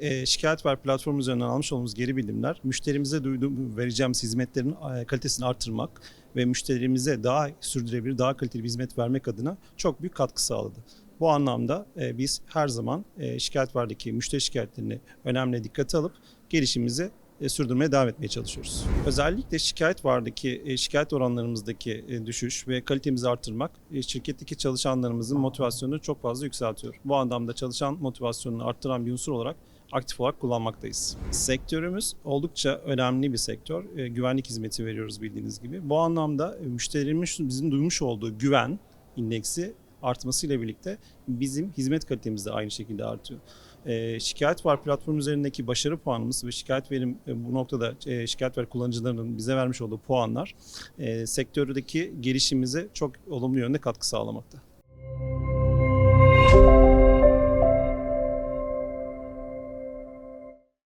e, şikayet ver platformu üzerinden almış olduğumuz geri bildirimler müşterimize duyduğum, vereceğimiz hizmetlerin e, kalitesini artırmak ve müşterimize daha sürdürülebilir, daha kaliteli bir hizmet vermek adına çok büyük katkı sağladı. Bu anlamda e, biz her zaman e, şikayet vardaki müşteri şikayetlerini önemli dikkate alıp gelişimimizi e, sürdürmeye devam etmeye çalışıyoruz. Özellikle şikayet vardaki e, şikayet oranlarımızdaki e, düşüş ve kalitemizi artırmak e, şirketteki çalışanlarımızın motivasyonunu çok fazla yükseltiyor. Bu anlamda çalışan motivasyonunu arttıran bir unsur olarak aktif olarak kullanmaktayız. Sektörümüz oldukça önemli bir sektör. E, güvenlik hizmeti veriyoruz bildiğiniz gibi. Bu anlamda e, müşterimiz bizim duymuş olduğu güven indeksi artmasıyla birlikte bizim hizmet kalitemiz de aynı şekilde artıyor. E, şikayet var platform üzerindeki başarı puanımız ve şikayet verim e, bu noktada e, şikayet ver kullanıcılarının bize vermiş olduğu puanlar e, sektördeki gelişimimize çok olumlu yönde katkı sağlamakta.